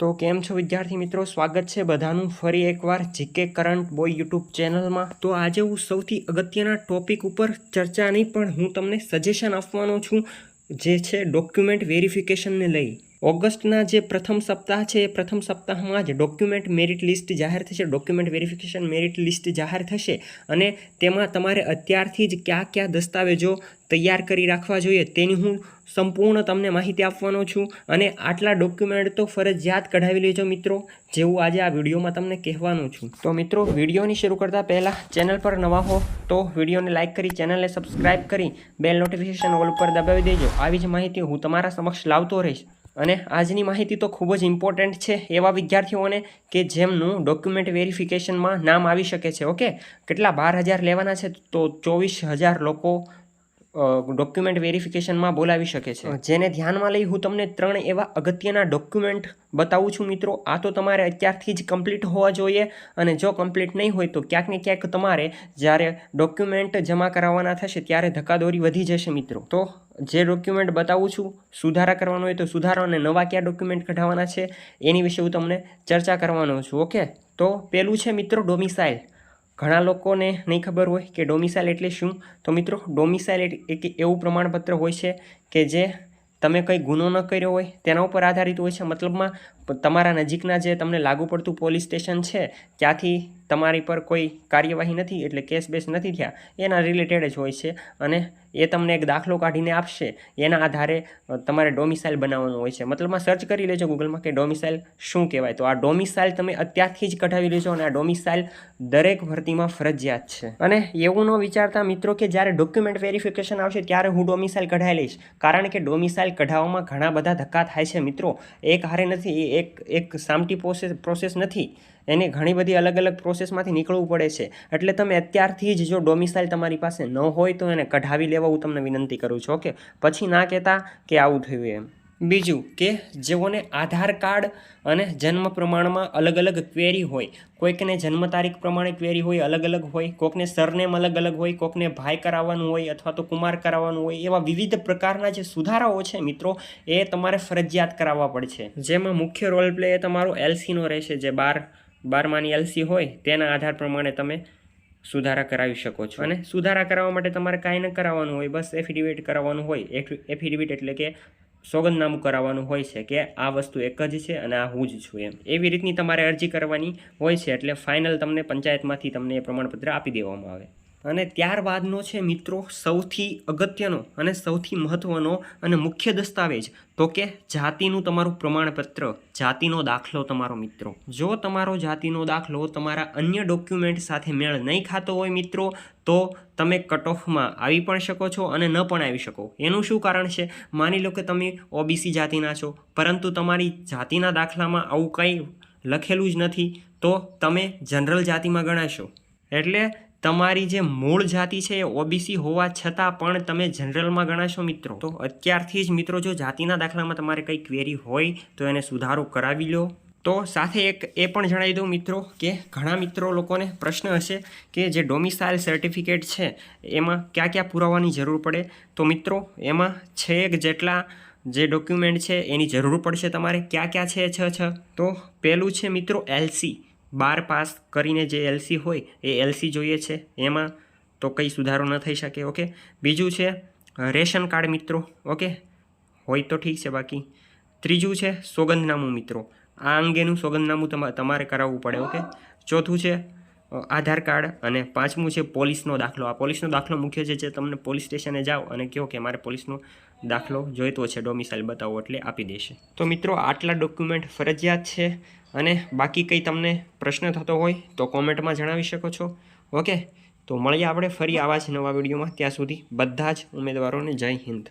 તો કેમ છો વિદ્યાર્થી મિત્રો? સ્વાગત છે બધાનું ફરી એકવાર જીકે કરંટ બોય યુટ્યુબ ચેનલમાં. તો આજે હું સૌથી અગત્યના ટોપિક ઉપર ચર્ચા નહીં, પણ હું તમને સજેશન આપવાનો છું, જે છે ડોક્યુમેન્ટ વેરિફિકેશનને લઈ. ઓગસ્ટના જે પ્રથમ સપ્તાહ છે, એ પ્રથમ સપ્તાહમાં જ ડોક્યુમેન્ટ મેરિટ લિસ્ટ જાહેર થશે ડોક્યુમેન્ટ વેરિફિકેશન મેરિટ લિસ્ટ જાહેર થશે અને તેમાં તમારે અત્યારથી જ કયા કયા દસ્તાવેજો તૈયાર કરી રાખવા જોઈએ તેની હું સંપૂર્ણ તમને માહિતી આપવાનો છું અને આટલા ડોક્યુમેન્ટ તો ફરજિયાત કઢાવી લેજો મિત્રો, જેવું આજે આ વિડીયોમાં તમને કહેવાનું છું. તો મિત્રો, વિડીયોની શરૂ કરતાં પહેલાં ચેનલ પર નવા હો તો વિડીયોને લાઇક કરી, ચેનલને સબસ્ક્રાઇબ કરી, બેલ નોટિફિકેશન ઓલ ઉપર દબાવી દેજો. આવી જ માહિતી હું તમારા સમક્ષ લાવતો રહીશ. અને આજની માહિતી તો ખૂબ જ ઇમ્પોર્ટન્ટ છે એવા વિદ્યાર્થીઓને કે જેમનું ડોક્યુમેન્ટ વેરિફિકેશનમાં નામ આવી શકે છે ઓકે કેટલા બાર હજાર લેવાના છે તો ચોવીસ હજાર લોકો ડોક્યુમેન્ટ વેરિફિકેશનમાં બોલાવી શકે છે. જેને ધ્યાનમાં લઈ હું તમને ત્રણ એવા અગત્યના ડોક્યુમેન્ટ બતાવું છું મિત્રો. આ તો તમારે અત્યારથી જ કમ્પ્લીટ હોવા જોઈએ અને જો કમ્પ્લીટ નહીં હોય તો ક્યાંક ને ક્યાંક તમારે જ્યારે ડોક્યુમેન્ટ જમા કરાવવાના થશે ત્યારે ધક્કાદોરી વધી જશે મિત્રો. તો જે ડોક્યુમેન્ટ બતાવું છું, સુધારા કરવાનો હોય તો સુધારો અને નવા કયા ડોક્યુમેન્ટ કઢાવવાના છે એની વિશે હું તમને ચર્ચા કરવાનો છું, ઓકે? તો પહેલું છે મિત્રો ડોમિસાઇલ ઘણા લોકોને નહીં ખબર હોય કે ડોમિસાઇલ એટલે શું. તો મિત્રો ડોમિસાઇલ એક એવું પ્રમાણપત્ર હોય છે કે જે તમે કંઈ ગુનો ન કર્યો હોય, તેના ઉપર આધારિત હોય છે. મતલબમાં, તમારા નજીકના જે તમને લાગુ પડતું પોલીસ સ્ટેશન છે, ત્યાંથી તમારી પર કોઈ કાર્યવાહી નથી એટલે કેસ બેસ નથી થયા, એના રિલેટેડ જ હોય છે અને એ તમને એક દાખલો કાઢીને આપશે, એના આધારે તમારે ડોમિસાઇલ બનાવવાનું હોય છે. મતલબમાં સર્ચ કરી લેજો ગૂગલમાં કે ડોમિસાઇલ શું કહેવાય. તો આ ડોમિસાઇલ તમે અત્યારથી જ કઢાવી લેજો અને આ ડોમિસાઇલ દરેક ભરતીમાં ફરજિયાત છે. અને એવું ન વિચારતા મિત્રો કે જ્યારે ડોક્યુમેન્ટ વેરિફિકેશન આવશે ત્યારે હું ડોમિસાઇલ કઢાવી લઈશ. કારણ કે ડોમિસાઇલ કઢાવવામાં ઘણા બધા ધક્કા થાય છે મિત્રો. એક હારે નથી, એ એક એક સામટી પ્રોસેસ પ્રોસેસ નથી. એને ઘણી બધી અલગ અલગ પ્રોસેસમાંથી નીકળવું પડે છે. એટલે તમે અત્યારથી જ જો ડોમિસાઇલ તમારી પાસે ન હોય તો એને કઢાવી લેવા હું તમને વિનંતી કરું છું, ઓકે? પછી ના કહેતા કે આવું થયું એમ. બીજું કે જેઓને આધાર કાર્ડ અને જન્મ પ્રમાણમાં અલગ અલગ ક્વેરી હોય, કોઈકને જન્મ તારીખ પ્રમાણે ક્વેરી હોય, અલગ અલગ હોય, કોકને સરનેમ અલગ અલગ હોય, કોકને ભાઈ કરાવવાનું હોય અથવા તો કુમાર કરાવવાનું હોય, એવા વિવિધ પ્રકારના જે સુધારાઓ છે મિત્રો, એ તમારે ફરજિયાત કરાવવા પડશે. જેમાં મુખ્ય રોલ પ્લે એ તમારો એલસીનો રહેશે, જે બાર બારમાની એલસી હોય, તેના આધાર પ્રમાણે તમે સુધારા કરાવી શકો છો. અને સુધારા કરાવવા માટે તમારે કાંઈ ન કરાવવાનું હોય, બસ એફિડેવિટ કરાવવાનું હોય. એફિડેવિટ એટલે કે સોગંદનામું કરાવવાનું હોય છે કે આ વસ્તુ એક જ છે અને આ હું જ છું એમ. એવી રીતની તમારે અરજી કરવાની હોય છે એટલે ફાઇનલ તમને પંચાયતમાંથી તમને એ પ્રમાણપત્ર આપી દેવામાં આવે. અને ત્યારબાદનો છે મિત્રો સૌથી અગત્યનો અને સૌથી મહત્ત્વનો અને મુખ્ય દસ્તાવેજ. તો કે જાતિનું તમારું પ્રમાણપત્ર, જાતિનો દાખલો તમારો મિત્રો. જો તમારો જાતિનો દાખલો તમારા અન્ય ડોક્યુમેન્ટ સાથે મેળ નહીં ખાતો હોય મિત્રો, તો તમે કટ ઓફમાં આવી પણ શકો છો અને ન પણ આવી શકો. એનું શું કારણ છે? માની લો કે તમે ઓબીસી જાતિના છો, પરંતુ તમારી જાતિના દાખલામાં આવું કંઈ લખેલું જ નથી, તો તમે જનરલ જાતિમાં ગણાશો. એટલે તમારી જે મૂળ જાતિ છે એ ઓબીસી હોવા છતાં પણ તમે જનરલમાં ગણાશો મિત્રો. તો અત્યારથી જ મિત્રો, જો જાતિના દાખલામાં તમારે કંઈ ક્વેરી હોય, તો એને સુધારો કરાવી લો. તો સાથે એક એ પણ જણાવી દઉં મિત્રો, કે ઘણા મિત્રો લોકોને પ્રશ્ન હશે કે જે ડોમિસાઇલ સર્ટિફિકેટ છે, એમાં ક્યાં ક્યાં પુરાવાની જરૂર પડે? તો મિત્રો, એમાં છેક જેટલા જે ડોક્યુમેન્ટ છે, એની જરૂર પડશે તમારે. ક્યાં ક્યાં છે છ છ? તો પહેલું છે મિત્રો એલસી બાર પાસ કરીને જે એલસી હોય, એ એલસી જોઈએ છે. એમાં તો કંઈ સુધારો ન થઈ શકે, ઓકે? બીજું છે રેશન કાર્ડ મિત્રો, ઓકે? હોય તો ઠીક છે, બાકી. ત્રીજું છે, સોગંદનામું મિત્રો. આ અંગેનું સોગંદનામું તમારે કરાવવું પડે, ઓકે? ચોથું છે આધાર કાર્ડ અને પાંચમું છે પોલીસનો દાખલો. આ પોલીસનો દાખલો મુખ્ય છે જે તમને પોલીસ સ્ટેશને જાઓ અને કહો કે મારે પોલીસનો દાખલો જોઈતો છે ડોમિસાઇલ બતાવો એટલે આપી દેશે. તો મિત્રો, આટલા ડોક્યુમેન્ટ ફરજિયાત છે અને બાકી કંઈ તમને પ્રશ્ન થતો હોય તો કોમેન્ટમાં જણાવી શકો છો. ઓકે? તો મળીએ આપણે ફરી આવા જ નવા વિડીયોમાં. ત્યાં સુધી બધા જ ઉમેદવારોને જય હિન્દ.